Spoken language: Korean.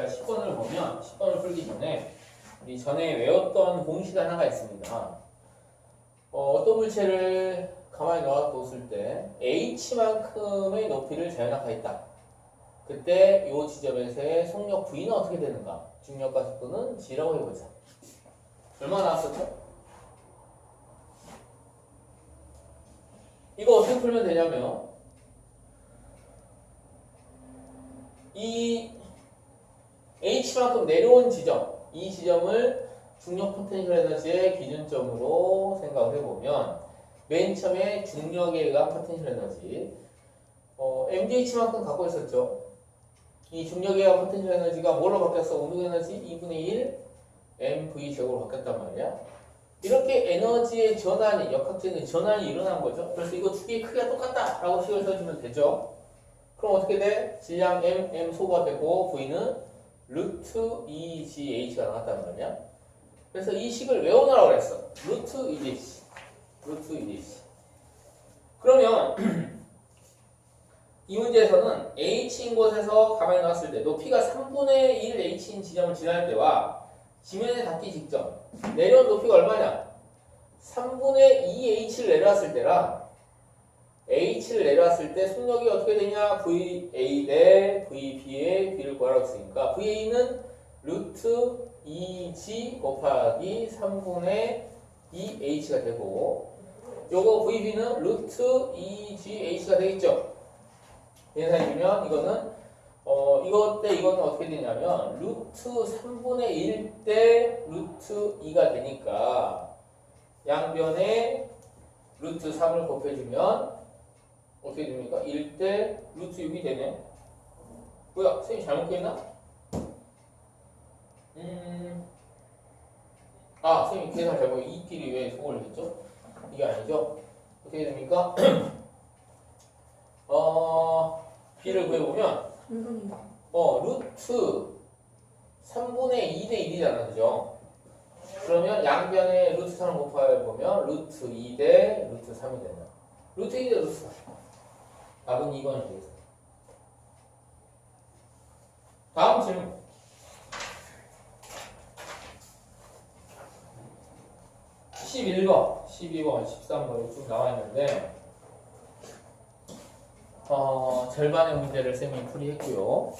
자, 10번을 보면 10번을 풀기 전에 우리 전에 외웠던 공식 하나가 있습니다. 어, 어떤 물체를 가만히 놔뒀을 때 h만큼의 높이를 자연학화했다. 그때 이 지점에서의 속력 V는 어떻게 되는가? 중력과 속도는 G라고 해보자. 얼마 나왔었죠? 이거 어떻게 풀면 되냐면 이 h만큼 내려온 지점, 이 지점을 중력 포텐셜 에너지의 기준점으로 생각을 해보면 맨 처음에 중력에 의한 포텐셜 에너지 어, mdh만큼 갖고 있었죠. 이 중력에 의한 포텐셜 에너지가 뭘로 바뀌었어? 운동 에너지 2분의 1 mv 제곱으로 바뀌었단 말이야. 이렇게 에너지의 전환이 역학적인 전환이 일어난 거죠. 그래서 이거 두 개의 크기가 똑같다 라고 식을 써주면 되죠. 그럼 어떻게 돼? 질량 m, m 소가 되고 v는 루트 2gH가 나왔단 말이야. 그래서 이 식을 외워놓으라고 그랬어. 루트 2gH. 루트 2gH. 그러면 이 문제에서는 h인 곳에서 가만히 놨을 때 높이가 3분의 1 h인 지점을 지날 때와 지면에 닿기 직전 내려온 높이가 얼마냐? 3분의 2h를 내려왔을 때랑 h를 내려왔을 때 속력이 어떻게 되냐? VA 대 VB의 B를 구하라고 했으니까 VA는 루트 2G 곱하기 3분의 2H가 되고 요거 VB는 루트 2GH가 되겠죠? 계산해주면 이거는 어 이것 때 이거는 어떻게 되냐면 루트 3분의 1 대 루트 2가 되니까 양변에 루트 3을 곱해주면 어떻게 됩니까? 1대 루트 6이 되네. 뭐야, 선생님 잘못 구했나? 음, 아, 선생님 계산 잘못, 이끼리 왜 소홀을 했죠? 이게 아니죠? 어떻게 됩니까? 어, b를 구해보면, 어, 루트 3분의 2대 1이잖아, 그죠? 그러면 양변에 루트 3을 곱해보면 루트 2대 루트 3이 된다. 루트 2대 루트 3. 답은 2번이 되겠습니다. 다음 질문. 십일 번 12번, 13번이 쭉 나와 있는데, 어, 절반의 문제를 쌤이 풀이했고요.